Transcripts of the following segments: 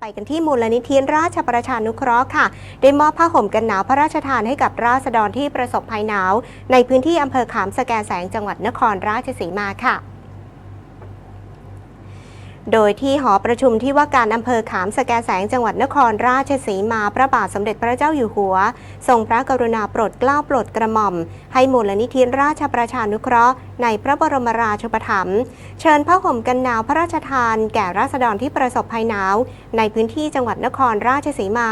ไปกันที่มูลนิธิราชประชานุเคราะห์ค่ะ ได้มอบผ้าห่มกันหนาวพระราชทานให้กับราษฎรที่ประสบภัยหนาว ในพื้นที่อำเภอขามสแกแสงจังหวัดนครราชสีมาค่ะ โดยที่หอประชุมที่ว่าการอำเภอขามสแกแสงจังหวัดนครราชสีมาพระบาทสมเด็จพระเจ้าอยู่หัว ทรงพระกรุณาโปรดเกล้าโปรดกระหม่อม ให้มูลนิธิราชประชานุเคราะห์ ในพระบรมราชูปถัมภ์เชิญผ้าห่มกันหนาวพระราชทาน แก่ราษฎรที่ประสบภัยหนาว ในพื้นที่จังหวัดนครราชสีมา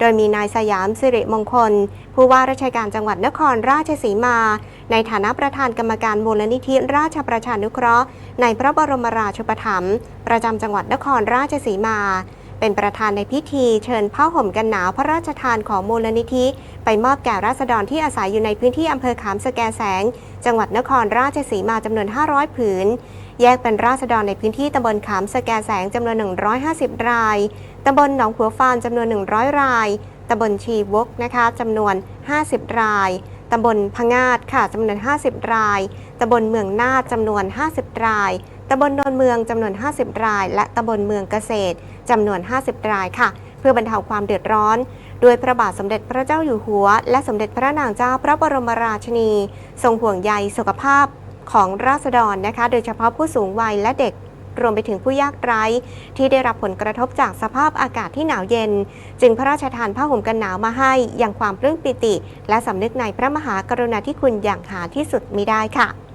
โดยมีนายสยามสิริมงคล ผู้ว่าราชการจังหวัดนครราชสีมา ในฐานะประธานกรรมการมูลนิธิราชประชานุเคราะห์ ในพระบรมราชูปถัมภ์ประจำจังหวัดนครราชสีมา เป็นประธานในพิธีเชิญผ้าห่มกันหนาวพระราชทานของมูลนิธิ ไปมอบแก่ราษฎรที่อาศัยอยู่ในพื้นที่อำเภอขามสแกแสง จังหวัดนครราชสีมาจำนวน 500 ผืน แยกเป็นราษฎรในพื้นที่ตำบลขามสแกแสงจำนวน 150 รายตำบลหนองหัวฟานจำนวน 100 รายตำบลชีวกนะคะจำนวน 50 รายตำบลพะงาดค่ะจำนวน 50 รายตำบลเมืองนาดจำนวน 50 ราย ตำบลนนเมืองจำนวน 50 ราย และตำบลเมืองเกษตรจำนวน 50 รายค่ะ เพื่อบรรเทาความเดือดร้อนโดยพระบาทสมเด็จพระเจ้าอยู่หัว และสมเด็จพระนางเจ้าพระบรมราชินี ทรงห่วงใยสุขภาพของราษฎรนะคะ โดยเฉพาะผู้สูงวัยและเด็กรวมไปถึงผู้ยากไร้ ที่ได้รับผลกระทบจากสภาพอากาศที่หนาวเย็น จึงพระราชทานผ้าห่มกันหนาวมาให้อย่างความปลื้มปิติ และสำนึกในพระมหากรุณาธิคุณอย่างหาที่สุดมิได้ค่ะ